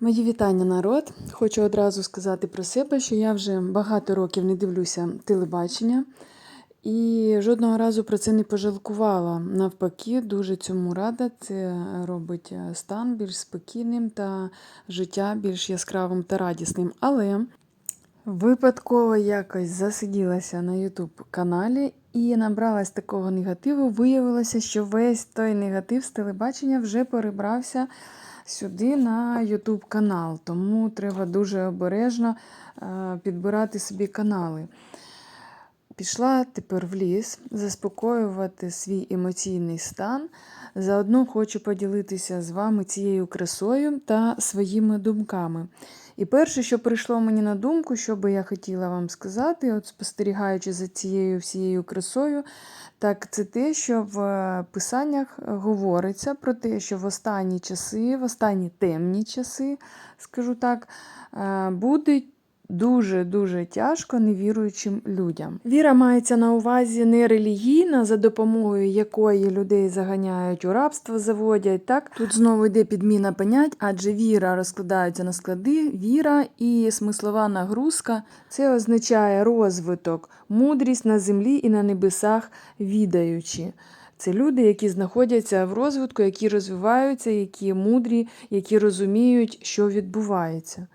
Мої вітання, народ. Хочу одразу сказати про себе, що я вже багато років не дивлюся телебачення і жодного разу про це не пожалкувала. Навпаки, дуже цьому рада. Це робить е, стан більш спокійним та життя більш яскравим та радісним. Але випадково якось засиділася на YouTube каналі і набралась такого негативу. Виявилося, що весь той негатив з телебачення вже перебрався сюди на YouTube канал. Тому треба дуже обережно е, підбирати собі канали. Пішла тепер в ліс заспокоювати свій емоційний стан. Заодно хочу поділитися з вами цією красою та своїми думками. І перше, що прийшло мені на думку, що би я хотіла вам сказати, от спостерігаючи за цією всією красою, так це те, що в писаннях говориться про те, що в останні часи, в останні темні часи, скажу так, будуть. буде дуже-дуже тяжко невіруючим людям. Віра мається на увазі не релігійна, за допомогою якої людей заганяють у рабство, заводять. Так тут знову йде підміна понять, адже віра розкладається на склади, віра і смислова нагрузка це означає розвиток, мудрість на землі і на небесах відаючи. Це люди, які знаходяться в розвитку, які розвиваються, які мудрі, які розуміють, що відбувається.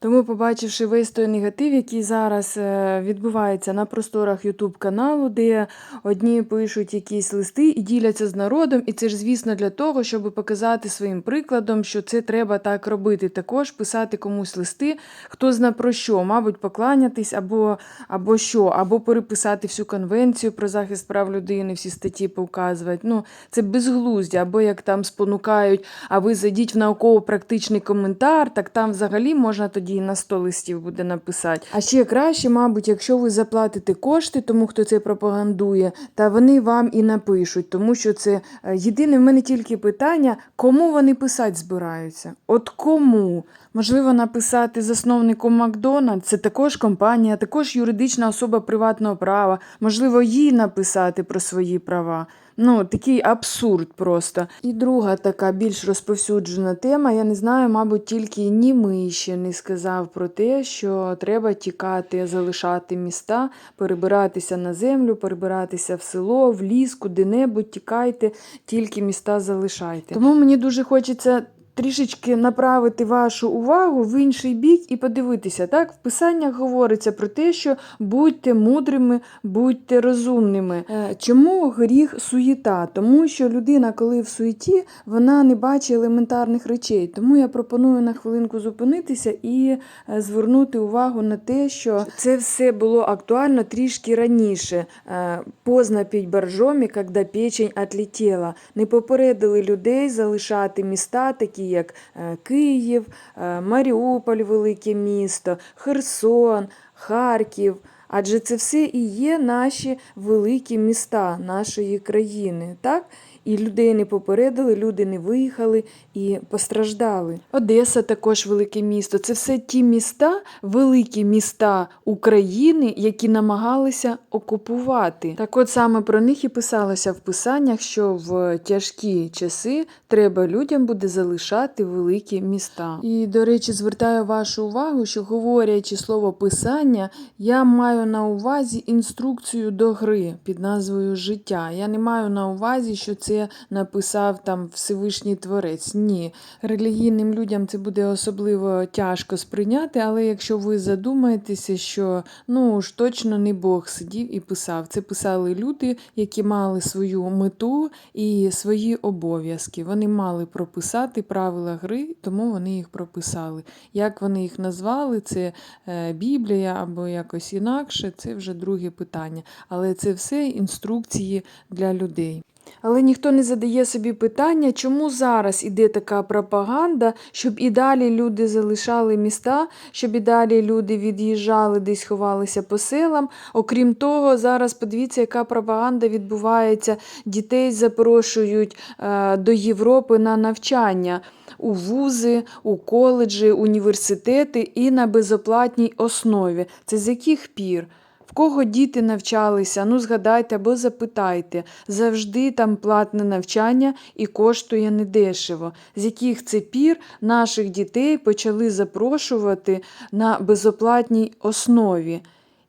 Тому, побачивши весь той негатив, який зараз е, відбувається на просторах Ютуб каналу, де одні пишуть якісь листи і діляться з народом, і це ж, звісно, для того, щоб показати своїм прикладом, що це треба так робити. Також писати комусь листи, хто зна про що, мабуть, покланятись або або що, або переписати всю конвенцію про захист прав людини, всі статті повказувати. Ну, це безглуздя, або як там спонукають, а ви зайдіть в науково-практичний коментар, так там взагалі можна тоді тоді на 100 листів буде написати. А ще краще, мабуть, якщо ви заплатите кошти, тому хто це пропагандує, та вони вам і напишуть, тому що це е, єдине в мене тільки питання, кому вони писати збираються? От кому? Можливо, написати засновнику Макдональд, це також компанія, також юридична особа приватного права. Можливо, їй написати про свої права. Ну, такий абсурд просто. І друга така більш розповсюджена тема. Я не знаю, мабуть, тільки німий ще не сказав про те, що треба тікати, залишати міста, перебиратися на землю, перебиратися в село, в ліс, куди-небудь, тікайте, тільки міста залишайте. Тому мені дуже хочеться трішечки направити вашу увагу в інший бік і подивитися. Так, В писаннях говориться про те, що будьте мудрими, будьте розумними. Е, чому гріх суєта? Тому що людина, коли в суєті, вона не бачить елементарних речей. Тому я пропоную на хвилинку зупинитися і е, звернути увагу на те, що це все було актуально трішки раніше. Е, Поздно піть боржомі, коли печень отлетіла. Не попередили людей залишати міста такі як е, Київ, е, Маріуполь, велике місто, Херсон, Харків. Адже це все і є наші великі міста нашої країни. так? І людей не попередили, люди не виїхали і постраждали. Одеса також велике місто. Це все ті міста, великі міста України, які намагалися окупувати. Так от саме про них і писалося в писаннях, що в тяжкі часи треба людям буде залишати великі міста. І, до речі, звертаю вашу увагу, що говорячи слово писання, я маю на увазі інструкцію до гри під назвою Життя. Я не маю на увазі, що це написав там Всевишній Творець. Ні. Релігійним людям це буде особливо тяжко сприйняти, але якщо ви задумаєтеся, що ну ж точно не Бог сидів і писав. Це писали люди, які мали свою мету і свої обов'язки. Вони мали прописати правила гри, тому вони їх прописали. Як вони їх назвали, це е, Біблія або якось інакше, це вже друге питання. Але це все інструкції для людей. Але ніхто не задає собі питання, чому зараз іде така пропаганда, щоб і далі люди залишали міста, щоб і далі люди від'їжджали, десь ховалися по селам. Окрім того, зараз подивіться, яка пропаганда відбувається. Дітей запрошують е, до Європи на навчання. У вузи, у коледжі, університети і на безоплатній основі. Це з яких пір? В кого діти навчалися, ну згадайте або запитайте. Завжди там платне навчання і коштує недешево. З яких це пір наших дітей почали запрошувати на безоплатній основі.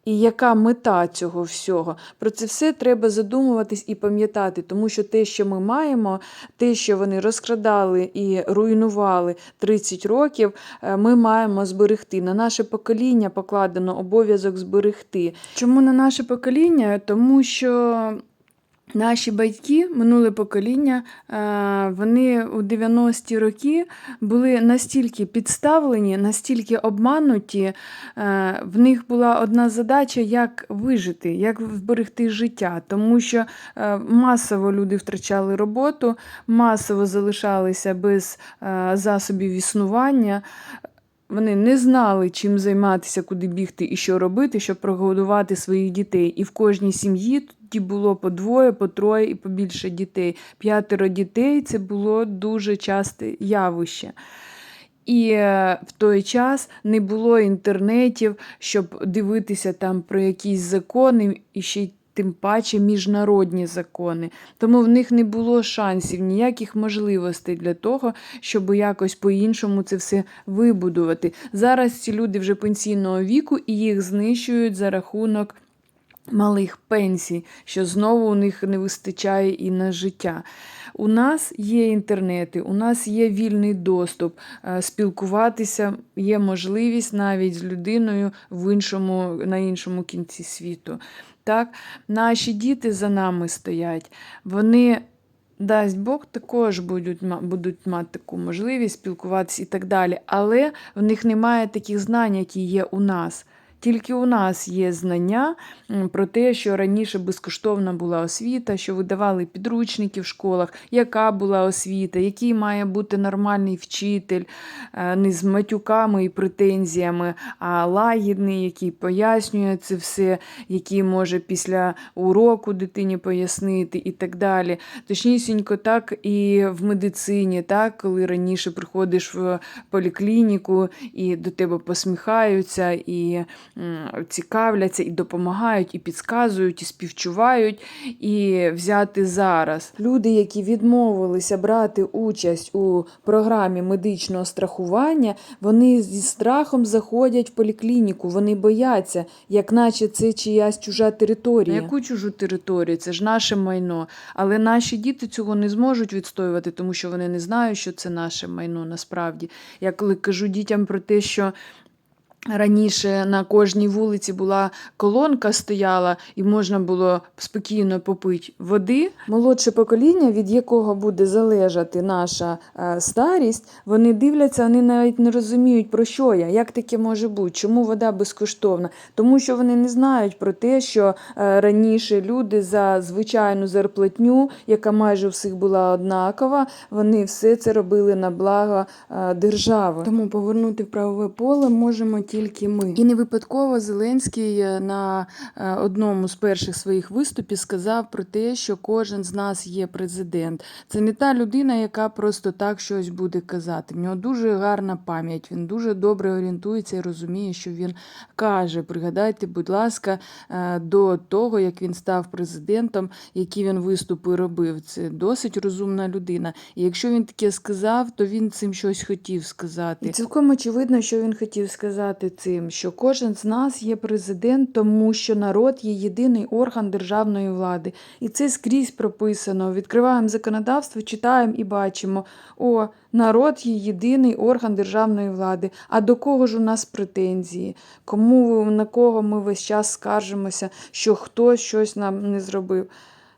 І яка мета цього всього? Про це все треба задумуватись і пам'ятати, тому що те, що ми маємо, те, що вони розкрадали і руйнували 30 років, е, ми маємо зберегти. На наше покоління покладено обов'язок зберегти. Чому на наше покоління? Тому що. Наші батьки, минуле покоління, е, вони у 90-ті роки були настільки підставлені, настільки обмануті. е, В них була одна задача, як вижити, як зберегти життя. Тому що е, масово люди втрачали роботу, масово залишалися без засобів існування. Вони не знали, чим займатися, куди бігти і що робити, щоб прогодувати своїх дітей. І в кожній сім'ї тоді було по двоє, по троє і побільше дітей. П'ятеро дітей це було дуже часте явище. І е, в той час не було інтернетів, щоб дивитися там про якісь закони і ще й тим паче міжнародні закони. Тому в них не було шансів, ніяких можливостей для того, щоб якось по-іншому це все вибудувати. Зараз ці люди вже пенсійного віку і їх знищують за рахунок. Малих пенсій, що знову у них не вистачає і на життя. У нас є інтернети, у нас є вільний доступ, е, спілкуватися є можливість навіть з людиною в іншому, на іншому кінці світу. Так? Наші діти за нами стоять, вони. Дасть Бог, також будуть, будуть мати таку можливість спілкуватися і так далі. Але в них немає таких знань, які є у нас. Тільки у нас є знання про те, що раніше безкоштовна була освіта, що видавали підручники в школах, яка була освіта, який має бути нормальний вчитель, е, не з матюками і претензіями, а лагідний, який пояснює це все, який може після уроку дитині пояснити і так далі. Точнісінько, так і в медицині, так, коли раніше приходиш в поліклініку і до тебе посміхаються, і цікавляться, і допомагають, і підказують, і співчувають, і взяти зараз. Люди, які відмовилися брати участь у програмі медичного страхування, вони зі страхом заходять в поліклініку, вони бояться, як наче це чиясь чужа територія. На яку чужу територію? Це ж наше майно. Але наші діти цього не зможуть відстоювати, тому що вони не знають, що це наше майно насправді. Я коли кажу дітям про те, що. Раніше на кожній вулиці була колонка стояла, і можна було спокійно попити води. Молодше покоління, від якого буде залежати наша е, старість, вони дивляться, вони навіть не розуміють, про що я, як таке може бути, чому вода безкоштовна. Тому що вони не знають про те, що е, раніше люди за звичайну зарплатню, яка майже у всіх була однакова, вони все це робили на благо е, держави. Тому повернути в правове поле можемо тільки ми. І не випадково Зеленський е, на е, одному з перших своїх виступів сказав про те, що кожен з нас є президент. Це не та людина, яка просто так щось буде казати. В нього дуже гарна пам'ять. Він дуже добре орієнтується і розуміє, що він каже. Пригадайте, будь ласка, е, до того, як він став президентом, які він виступи робив. Це досить розумна людина. І якщо він таке сказав, то він цим щось хотів сказати. І цілком очевидно, що він хотів сказати цим, що кожен з нас є президент, тому що народ є єдиний орган державної влади. І це скрізь прописано. Відкриваємо законодавство, читаємо і бачимо: о, народ є єдиний орган державної влади. А до кого ж у нас претензії? Кому на кого ми весь час скаржимося, що хтось щось нам не зробив?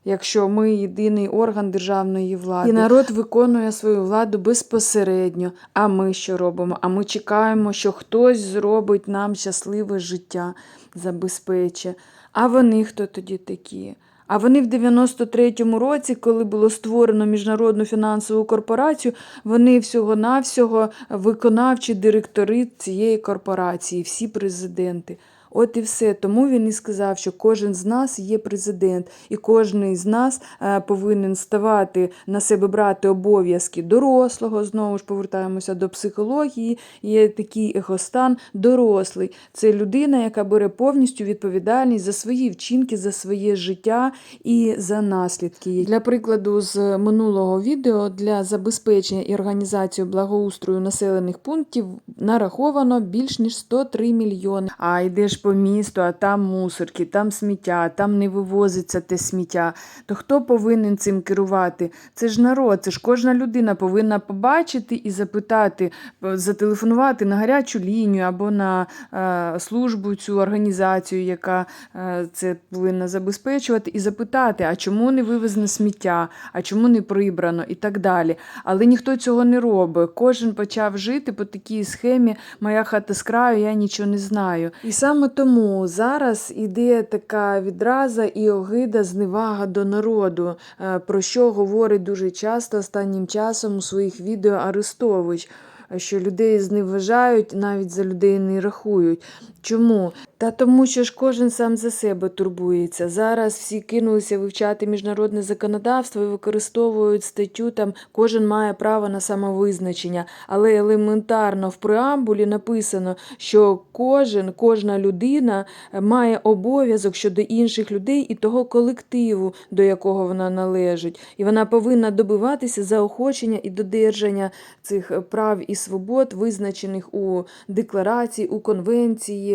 Якщо ми єдиний орган державної влади, і народ виконує свою владу безпосередньо. А ми що робимо? А ми чекаємо, що хтось зробить нам щасливе життя, забезпечить. А вони хто тоді такі? А вони в 93-му році, коли було створено міжнародну фінансову корпорацію, вони всього-навсього виконавчі директори цієї корпорації, всі президенти. От і все. Тому він і сказав, що кожен з нас є президент, і кожен з нас е, повинен ставати на себе брати обов'язки дорослого. Знову ж повертаємося до психології. Є такий егостан дорослий. Це людина, яка бере повністю відповідальність за свої вчинки, за своє життя і за наслідки. Для прикладу, з минулого відео для забезпечення і організації благоустрою населених пунктів нараховано більш ніж 103 мільйони. А йдеш по місту, а там мусорки, там сміття, там не вивозиться те сміття. То хто повинен цим керувати? Це ж народ, це ж кожна людина повинна побачити і запитати, е, зателефонувати на гарячу лінію або на е, службу цю організацію, яка е, це повинна забезпечувати, і запитати, а чому не вивезено сміття, а чому не прибрано і так далі. Але ніхто цього не робить. Кожен почав жити по такій схемі Моя хата з краю, я нічого не знаю. І саме тому зараз іде така відраза і огида, зневага до народу, е, про що говорить дуже часто останнім часом у своїх відео Арестович. Що людей зневажають, навіть за людей не рахують. Чому? Та тому, що ж кожен сам за себе турбується. Зараз всі кинулися вивчати міжнародне законодавство і використовують статтю, там кожен має право на самовизначення. Але елементарно в преамбулі написано, що кожен, кожна людина має обов'язок щодо інших людей і того колективу, до якого вона належить. І вона повинна добиватися заохочення і додержання цих прав і свобод, визначених у декларації, у конвенції,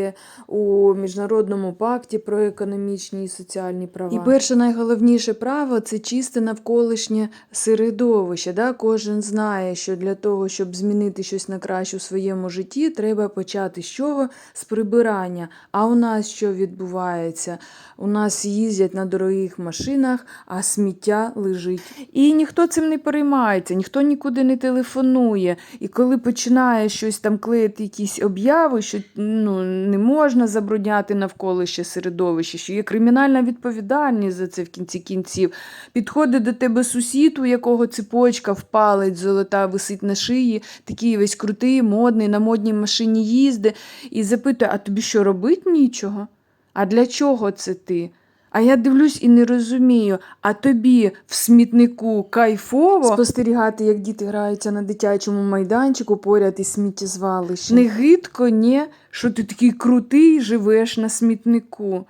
у міжнародному пакті про економічні і соціальні права. І перше найголовніше право це чисте навколишнє середовище. Да? Кожен знає, що для того, щоб змінити щось на краще у своєму житті, треба почати з чого? З прибирання. А у нас що відбувається? У нас їздять на дорогих машинах, а сміття лежить. І ніхто цим не переймається, ніхто нікуди не телефонує. І коли починає щось там клеїти якісь обяви, що ну, не можна забрудняти навколище середовище, що є кримінальна відповідальність за це в кінці кінців. Підходить до тебе сусід, у якого цепочка впалить, золота висить на шиї, такий весь крутий, модний, на модній машині їзди, і запитує: а тобі що робить нічого? А для чого це ти? А я дивлюсь і не розумію, а тобі в смітнику кайфово спостерігати, як діти граються на дитячому майданчику поряд із сміттєзвалищем. Не гидко, ні, що ти такий крутий живеш на смітнику.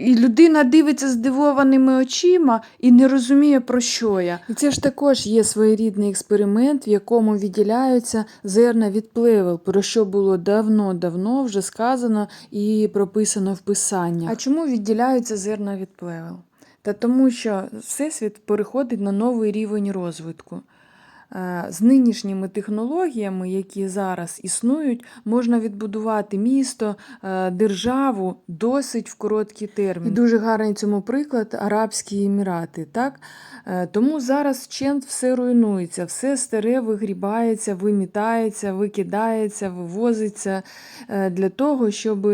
І людина дивиться здивованими очима і не розуміє, про що я. І це ж також є своєрідний експеримент, в якому відділяються зерна від плевел, про що було давно-давно вже сказано і прописано в писаннях. А чому відділяються зерна від плевел? Та тому, що Всесвіт переходить на новий рівень розвитку. Е, З нинішніми технологіями, які зараз існують, можна відбудувати місто, е, державу досить в короткий термін. І дуже гарний цьому приклад Арабські Емірати. Так? Е, Тому зараз вчент все руйнується, все старе вигрібається, вимітається, викидається, вивозиться для того, щоб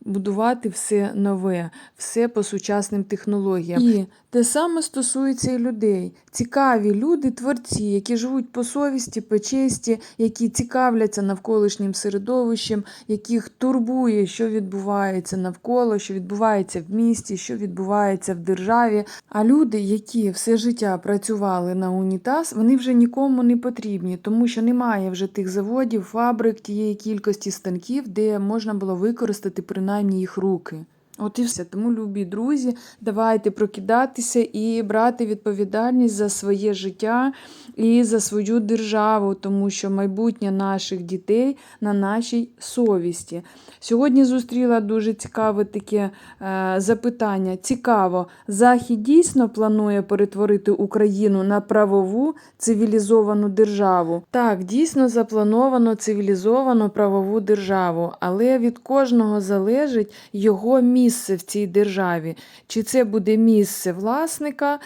будувати все нове, все по сучасним технологіям. І те саме стосується і людей. Цікаві люди, творці, які живуть по совісті, по честі, які цікавляться навколишнім середовищем, яких турбує, що відбувається навколо, що відбувається в місті, що відбувається в державі. А люди, які все життя працювали на унітаз, вони вже нікому не потрібні, тому що немає вже тих заводів, фабрик, тієї кількості станків, де можна було використати принаймні їх руки. От і все. Тому, любі друзі, давайте прокидатися і брати відповідальність за своє життя і за свою державу, тому що майбутнє наших дітей на нашій совісті. Сьогодні зустріла дуже цікаве таке е, запитання. Цікаво, Захід дійсно планує перетворити Україну на правову цивілізовану державу. Так, дійсно заплановано цивілізовану правову державу, але від кожного залежить його місце в цій державі. Чи це буде місце власника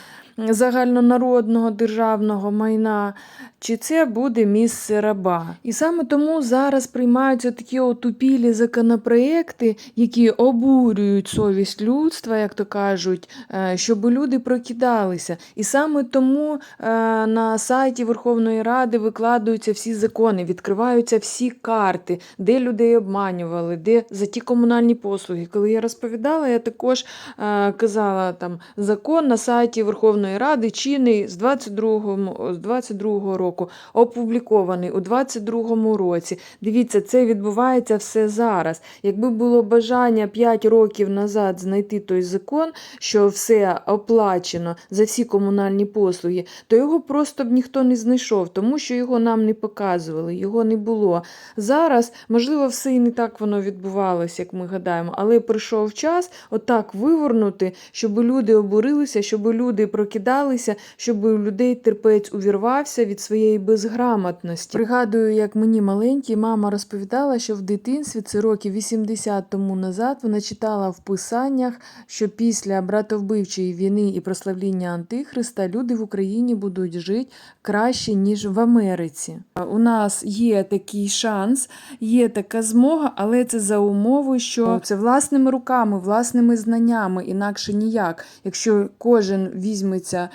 загальнонародного державного майна, чи це буде місце раба. І саме тому зараз приймаються такі отупілі законопроекти, які обурюють совість людства, як то кажуть, е, щоб люди прокидалися. І саме тому е, на сайті Верховної Ради викладаються всі закони, відкриваються всі карти, де людей обманювали, де за ті комунальні послуги. Коли я розповідала, я також е, казала там закон на сайті Верховної Ради чинний з 22 з 22 року, опублікований у 22 році. Дивіться, це відбувається все зараз. Якби було бажання 5 років назад знайти той закон, що все оплачено за всі комунальні послуги, то його просто б ніхто не знайшов, тому що його нам не показували, його не було. Зараз, можливо, все і не так воно відбувалося, як ми гадаємо, але прийшов час отак вивернути, щоб люди обурилися, щоб люди прокидалися, щоб у людей терпець увірвався від своєї безграмотності. Пригадую, як мені маленькій мама розповідала, що в дитинстві це років 80 тому назад вона читала в писаннях, що після братовбивчої війни і прославління Антихриста люди в Україні будуть жити краще, ніж в Америці. У нас є такий шанс, є така змога, але це за умови, що це власними руками, власними знаннями, інакше ніяк. Якщо кожен візьметься е,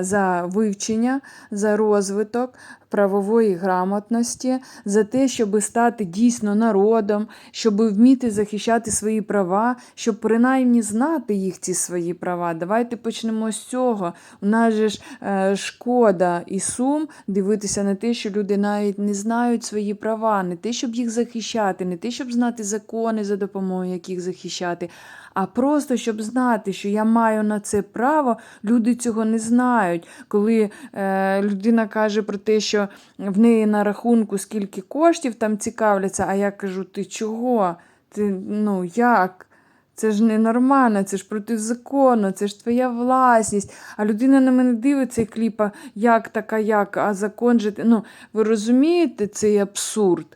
за вивчення, за розвиток правової грамотності, за те, щоб стати дійсно народом, щоб вміти захищати свої права, щоб принаймні знати їх ці свої права. Давайте почнемо з цього. У нас же ж е, шкода і сум дивитися на те, що люди навіть не знають свої права, не те, щоб їх захищати, не те, щоб знати закони, за допомогою яких захищати. А просто щоб знати, що я маю на це право, люди цього не знають. Коли е, людина каже про те, що в неї на рахунку скільки коштів там цікавляться, а я кажу, ти чого? Ти ну як? Це ж ненормально, це ж протизаконно, це ж твоя власність. А людина на мене дивиться і кліпа, як така, як, а закон же. Ну, ви розумієте цей абсурд?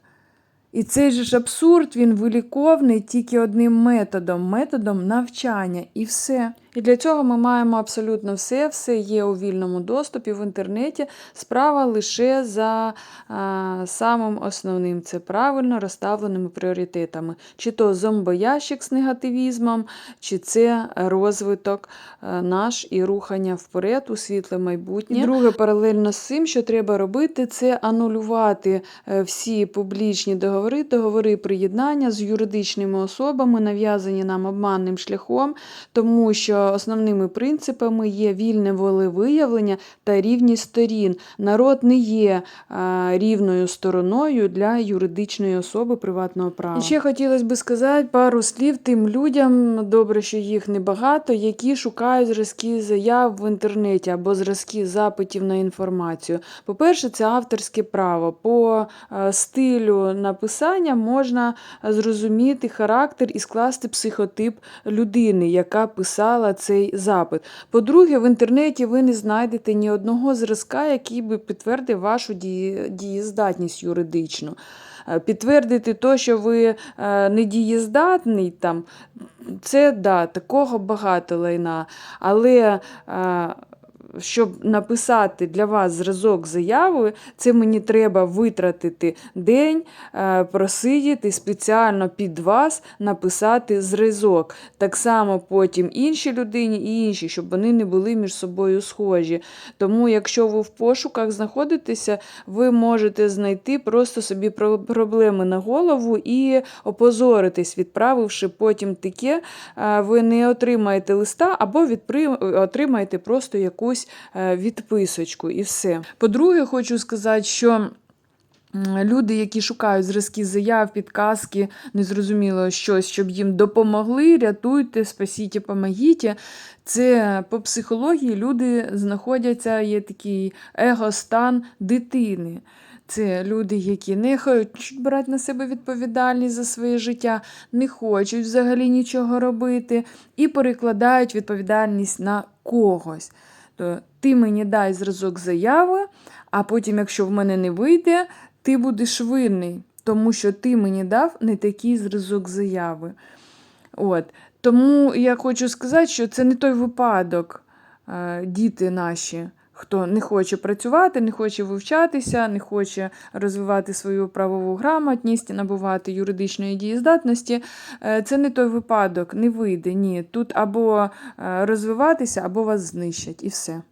І цей же ж абсурд він виліковний тільки одним методом методом навчання, і все. І для цього ми маємо абсолютно все, все є у вільному доступі в інтернеті. Справа лише за а, самим основним це правильно розставленими пріоритетами. Чи то зомбоящик з негативізмом, чи це розвиток наш і рухання вперед у світле майбутнє. І друге, паралельно з цим, що треба робити, це анулювати е, всі публічні договори, договори приєднання з юридичними особами, нав'язані нам обманним шляхом, тому що основними принципами є вільне волевиявлення та рівність сторін. Народ не є рівною стороною для юридичної особи приватного права. І ще хотілося б сказати пару слів тим людям, добре, що їх небагато, які шукають зразки заяв в інтернеті або зразки запитів на інформацію. По-перше, це авторське право. По е, стилю написання можна зрозуміти характер і скласти психотип людини, яка писала цей запит. По-друге, в інтернеті ви не знайдете ні одного зразка, який би підтвердив вашу дієздатність юридичну. Е, Підтвердити те, що ви е, недієздатний, там, це да, такого багато лайна. Але е, щоб написати для вас зразок заяви, це мені треба витратити день, е, просидіти спеціально під вас написати зразок. Так само потім іншій людині і інші, щоб вони не були між собою схожі. Тому, якщо ви в пошуках знаходитеся, ви можете знайти просто собі проблеми на голову і опозоритись, відправивши потім таке, е, ви не отримаєте листа або відпри- отримаєте просто якусь е, відписочку і все. По-друге, хочу сказати, що. Люди, які шукають зразки заяв, підказки, незрозуміло щось, щоб їм допомогли, рятуйте, спасіть, помогіть. Це по психології люди знаходяться, є такий егостан дитини. Це люди, які не хочуть брати на себе відповідальність за своє життя, не хочуть взагалі нічого робити і перекладають відповідальність на когось. То ти мені дай зразок заяви, а потім, якщо в мене не вийде, ти будеш винний, тому що ти мені дав не такий зразок заяви. От. Тому я хочу сказати, що це не той випадок. е, діти наші. Хто не хоче працювати, не хоче вивчатися, не хоче розвивати свою правову грамотність, набувати юридичної дієздатності, е, це не той випадок, не вийде. Ні. Тут або е, розвиватися, або вас знищать, і все.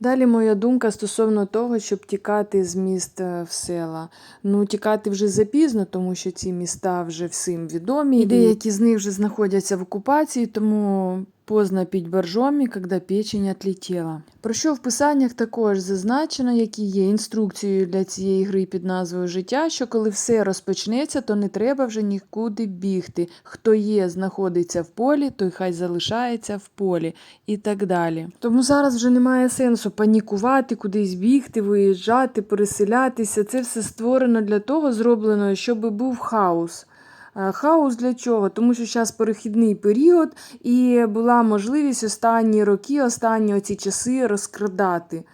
Далі моя думка стосовно того, щоб тікати з міст е, в села. Ну, тікати вже запізно, тому що ці міста вже всім відомі. І деякі з них вже знаходяться в окупації, тому поздно піть боржомі, коли печень отлетіла. Про що в писаннях також зазначено, які є інструкцією для цієї гри під назвою Життя, що коли все розпочнеться, то не треба вже нікуди бігти. Хто є, знаходиться в полі, той хай залишається в полі і так далі. Тому зараз вже немає сенсу панікувати, кудись бігти, виїжджати, переселятися. Це все створено для того, зроблено, щоб був хаос. Е, Хаос для чого? Тому що зараз перехідний період, і була можливість останні роки, останні оці часи розкрадати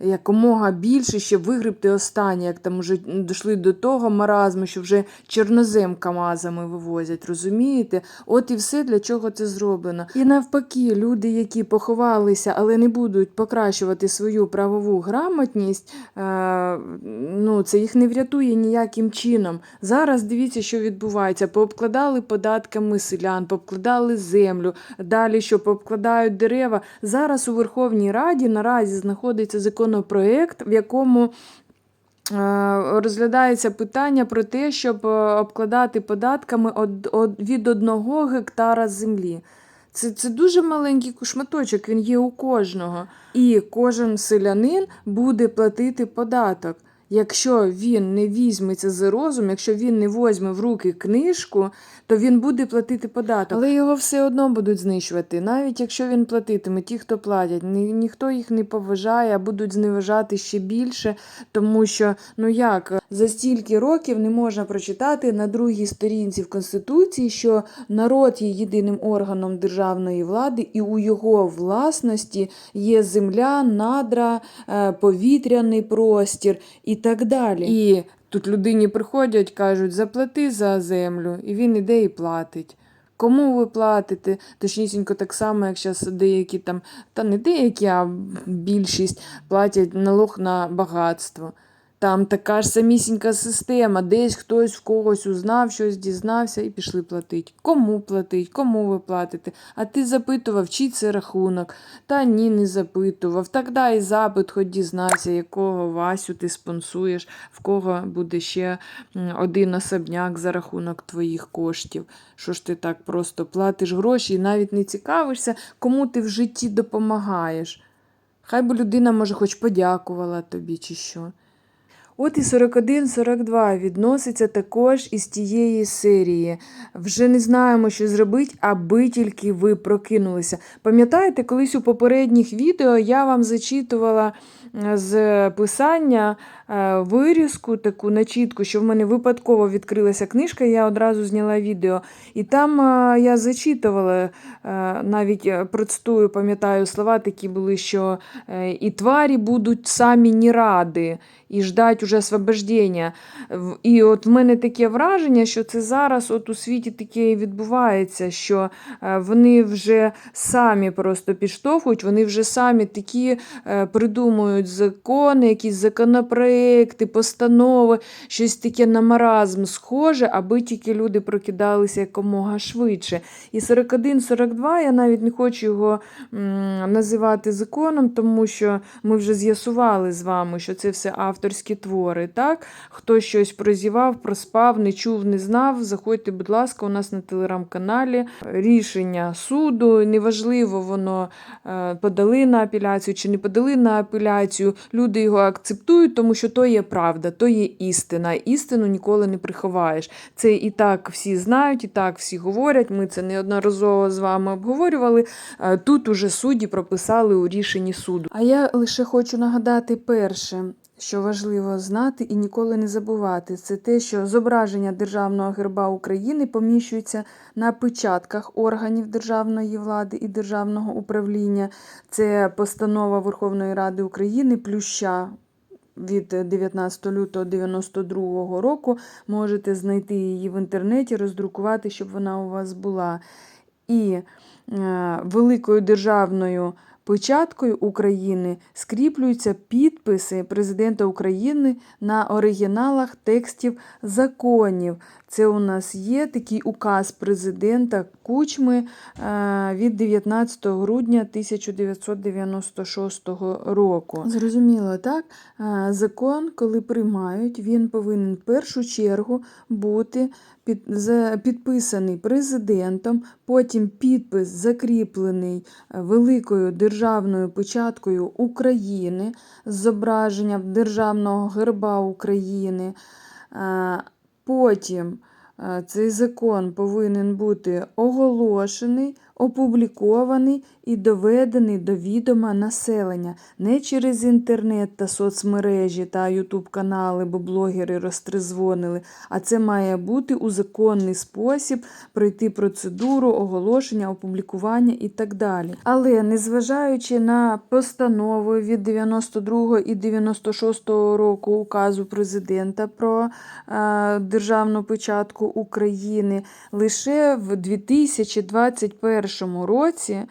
якомога більше, щоб вигребти останнє, як там вже дійшли до того маразму, що вже чорнозем камазами вивозять, розумієте? От і все для чого це зроблено. І навпаки, люди, які поховалися, але не будуть покращувати свою правову грамотність, е, ну, це їх не врятує ніяким чином. Зараз дивіться, що відбувається. Пообкладали податками селян, пообкладали землю, далі що пообкладають дерева. Зараз у Верховній Раді наразі знаходиться законопроект, в якому е, розглядається питання про те, щоб е, обкладати податками од, од, від одного гектара землі. Це, це дуже маленький шматочок, він є у кожного. І кожен селянин буде платити податок. Якщо він не візьметься за розум, якщо він не возьме в руки книжку, то він буде платити податок. Але його все одно будуть знищувати. Навіть якщо він платитиме, ті, хто платять, ні, ніхто їх не поважає, а будуть зневажати ще більше, тому що ну як за стільки років не можна прочитати на другій сторінці в Конституції, що народ є єдиним органом державної влади, і у його власності є земля, надра, е, повітряний простір і так далі. І тут людині приходять, кажуть, заплати за землю, і він іде і платить. Кому ви платите? Точнісінько так само, як зараз деякі там, та не деякі, а більшість платять налог на багатство. Там така ж самісінька система, десь хтось в когось узнав, щось дізнався і пішли платити. Кому платить, кому ви платите? А ти запитував, чий це рахунок. Та ні, не запитував. Так дай запит, хоч дізнайся, якого Васю ти спонсуєш, в кого буде ще один особняк за рахунок твоїх коштів. Що ж ти так просто платиш гроші і навіть не цікавишся, кому ти в житті допомагаєш. Хай би людина, може, хоч подякувала тобі, чи що. От і 41-42 відноситься також із тієї серії. Вже не знаємо, що зробити, аби тільки ви прокинулися. Пам'ятаєте, колись у попередніх відео я вам зачитувала з писання е, вирізку, таку начітку, що в мене випадково відкрилася книжка, я одразу зняла відео. І там е, я зачитувала, е, навіть процитую, пам'ятаю, слова такі були, що і тварі будуть самі не ради, і ждать уже освобождення. І от в мене таке враження, що це зараз от у світі таке і відбувається, що вони вже самі просто підштовхують, вони вже самі такі придумують закони, якісь законопроекти, постанови, щось таке на маразм схоже, аби тільки люди прокидалися якомога швидше. І 41-42 я навіть не хочу його називати законом, тому що ми вже з'ясували з вами, що це все авторські твори. так? Хто щось прозівав, проспав, не чув, не знав, заходьте, будь ласка, у нас на телеграм-каналі рішення суду. Неважливо, воно е, подали на апеляцію чи не подали на апеляцію. Люди його акцептують, тому що то є правда, то є істина. Істину ніколи не приховаєш. Це і так всі знають, і так всі говорять. Ми це неодноразово з вами обговорювали. Е, Тут уже судді прописали у рішенні суду. А я лише хочу нагадати перше. Що важливо знати і ніколи не забувати, це те, що зображення Державного герба України поміщується на печатках органів державної влади і державного управління. Це постанова Верховної Ради України Плюща. Від 19 лютого 92 року можете знайти її в інтернеті, роздрукувати, щоб вона у вас була. І е, великою державною печаткою України скріплюються підписи президента України на оригіналах текстів законів. Це у нас є такий указ президента Кучми е, від 19 грудня 1996 року. Зрозуміло, так? Е, Закон, коли приймають, він повинен в першу чергу бути підписаний президентом, потім підпис закріплений е, великою державною печаткою України з зображенням державного герба України. Потім е, цей закон повинен бути оголошений, опублікований і доведений до відома населення не через інтернет та соцмережі та ютуб канали, бо блогери розтрезвонили, а це має бути у законний спосіб пройти процедуру оголошення, опублікування і так далі. Але незважаючи на постанову від 92 і 96 року указу президента про е, державну початку України, лише в 2021 році.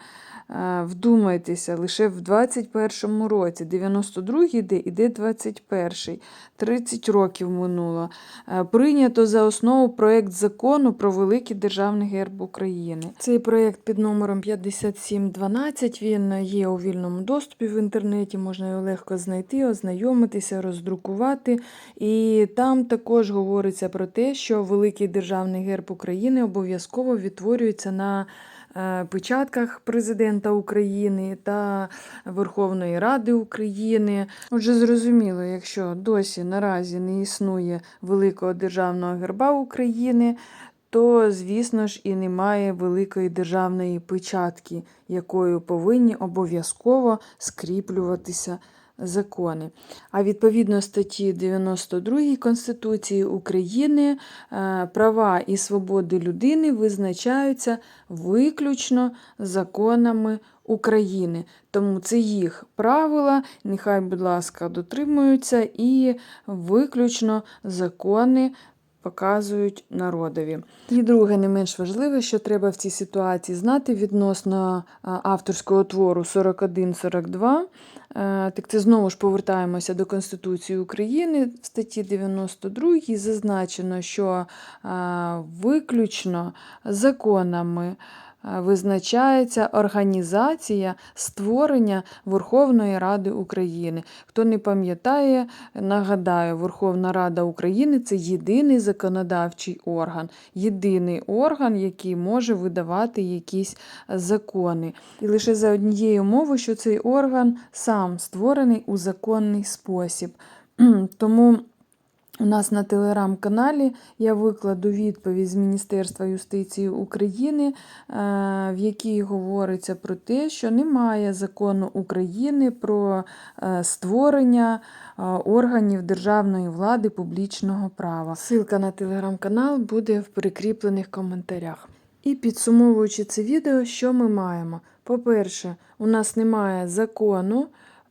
е, Вдумайтеся, лише в 21 році, 92 йде, іде 21-й, 30 років минуло. Е, Прийнято за основу проєкт закону про великий державний герб України. Цей проєкт під номером 5712, він є у вільному доступі в інтернеті, можна його легко знайти, ознайомитися, роздрукувати. І там також говориться про те, що великий державний герб України обов'язково відтворюється на печатках президента України та Верховної Ради України. Отже, зрозуміло, якщо досі наразі не існує великого державного герба України, то, звісно ж, і немає великої державної печатки, якою повинні обов'язково скріплюватися закони. А відповідно статті 92 Конституції України е, права і свободи людини визначаються виключно законами України. Тому це їх правила, нехай, будь ласка, дотримуються і виключно закони показують народові. І друге, не менш важливе, що треба в цій ситуації знати відносно авторського твору 41-42. Е, Так це знову ж повертаємося до Конституції України в статті 92 зазначено, що виключно законами визначається організація створення Верховної Ради України. Хто не пам'ятає, нагадаю, Верховна Рада України це єдиний законодавчий орган, єдиний орган, який може видавати якісь закони. І лише за однією умовою, що цей орган сам створений у законний спосіб. Тому у нас на телеграм-каналі я викладу відповідь з Міністерства юстиції України, е, в якій говориться про те, що немає закону України про е, створення е, органів державної влади публічного права. Ссылка на телеграм-канал буде в прикріплених коментарях. І підсумовуючи це відео, що ми маємо? По-перше, у нас немає закону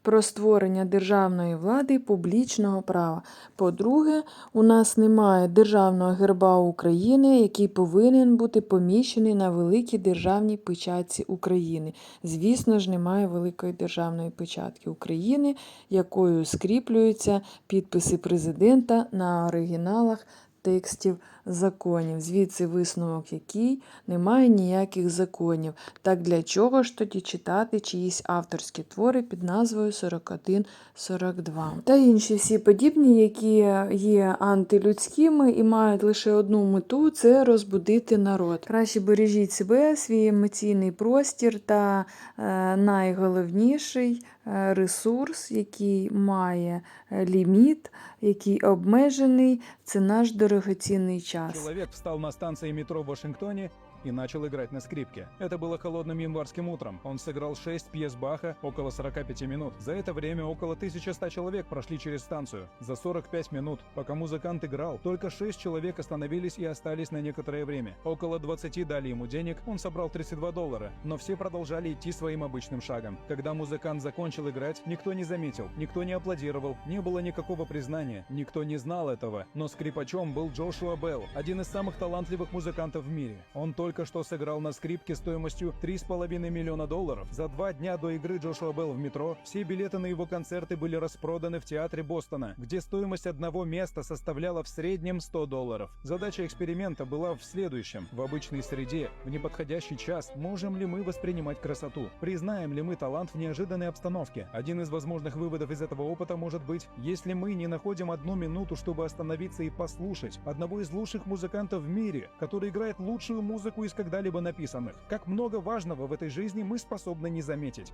про створення державної влади публічного права. По-друге, у нас немає державного герба України, який повинен бути поміщений на великій державній печатці України. Звісно ж, немає великої державної печатки України, якою скріплюються підписи президента на оригіналах текстів законів. Звідси висновок, який немає ніяких законів. Так для чого ж тоді читати чиїсь авторські твори під назвою 4142? Та інші всі подібні, які є антилюдськими і мають лише одну мету це розбудити народ. Краще бережіть себе, свій емоційний простір та е, найголовніший е, ресурс, який має е, ліміт, який обмежений, це наш дорогоцінний час. Человек встав на станції метро в Вашингтоне и начал играть на скрипке. Это было холодным январским утром. Он сыграл 6 пьес Баха около 45 минут. За это время около 1100 человек прошли через станцию. За 45 минут, пока музыкант играл, только 6 человек остановились и остались на некоторое время. Около 20 дали ему денег, он собрал 32 доллара, но все продолжали идти своим обычным шагом. Когда музыкант закончил играть, никто не заметил, никто не аплодировал, не было никакого признания, никто не знал этого. Но скрипачом был Джошуа Белл, один из самых талантливых музыкантов в мире. Он только только что сыграл на скрипке стоимостью 3,5 миллиона долларов. За два дня до игры Джошуа Белл в метро все билеты на его концерты были распроданы в театре Бостона, где стоимость одного места составляла в среднем 100 долларов. Задача эксперимента была в следующем. В обычной среде, в неподходящий час, можем ли мы воспринимать красоту? Признаем ли мы талант в неожиданной обстановке? Один из возможных выводов из этого опыта может быть, если мы не находим одну минуту, чтобы остановиться и послушать одного из лучших музыкантов в мире, который играет лучшую музыку из когда-либо написанных. Как много важного в этой жизни мы способны не заметить.